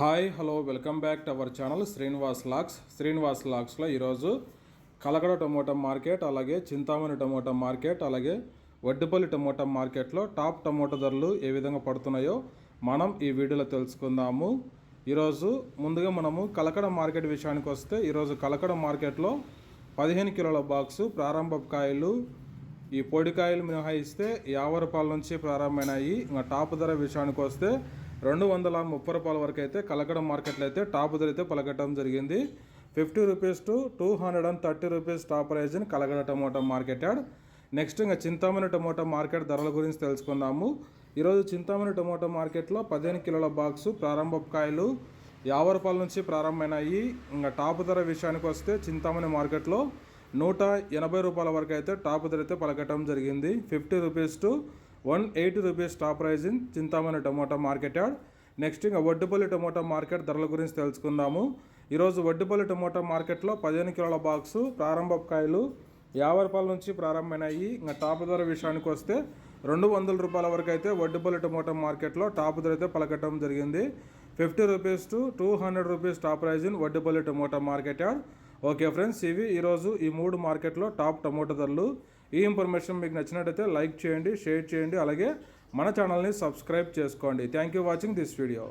Hi hello welcome back to our channel Srinivas Lux Srinivas లాక్స్లో ఈరోజు Kalagada tomato market అలాగే Chintamani tomato market అలాగే Vaddipalli tomato మార్కెట్లో top tomato ధరలు ఏ విధంగా పడుతున్నాయో మనం ఈ వీడియోలో తెలుసుకుందాము. ఈరోజు ముందుగా మనము కలకడ మార్కెట్ విషయానికి వస్తే ఈరోజు కలకడ మార్కెట్లో పదిహేను కిలోల బాక్సు ప్రారంభ కాయలు ఈ పొడికాయలు మినహాయిస్తే యాభై రూపాయల నుంచి ప్రారంభమైనాయి. ఇంకా టాప్ ధర విషయానికి వస్తే రెండు వందల ముప్పై రూపాయల వరకు అయితే కలకడ మార్కెట్లో అయితే టాప్ ధర అయితే పలకటం జరిగింది. Fifty rupees to two hundred and thirty rupees top price కలగడ tomato market yard. Next ఇంకా చింతామణి టమోటా మార్కెట్ ధరల గురించి తెలుసుకుందాము. ఈరోజు చింతామణి టమోటా మార్కెట్లో పదిహేను కిలోల బాక్సు ప్రారంభ కాయలు యాభై రూపాయల నుంచి ప్రారంభమైనాయి. ఇంకా టాప్ ధర విషయానికి వస్తే చింతామణి మార్కెట్లో నూట ఎనభై రూపాయల వరకు అయితే టాప్ ధర అయితే పలకటం జరిగింది. Fifty rupees to one eighty rupees top price in Chintamani tomato market yard next ఇంకా వడ్డుపల్లి టమోటా మార్కెట్ ధరల గురించి తెలుసుకుందాము. ఈరోజు వడ్డుపల్లి టమోటా మార్కెట్లో పదిహేను కిలోల బాక్సు ప్రారంభ కాయలు యాభై రూపాయల నుంచి ప్రారంభమైనాయి. ఇంకా టాప్ ధర విషయానికి వస్తే రెండు వందల రూపాయల వరకు అయితే వడ్డుపల్లి టమోటా మార్కెట్లో టాప్ ధర అయితే పలకటం జరిగింది. Fifty rupees to two hundred rupees top price in Vaddupalli tomato market yard okay friends ఇవి ఈరోజు ఈ మూడు మార్కెట్లో టాప్ టమోటా ధరలు. ఈ ఇన్ఫర్మేషన్ మీకు నచ్చినట్టయితే లైక్ చేయండి షేర్ చేయండి అలాగే మన ఛానల్ని సబ్స్క్రైబ్ చేసుకోండి. Thank you watching this video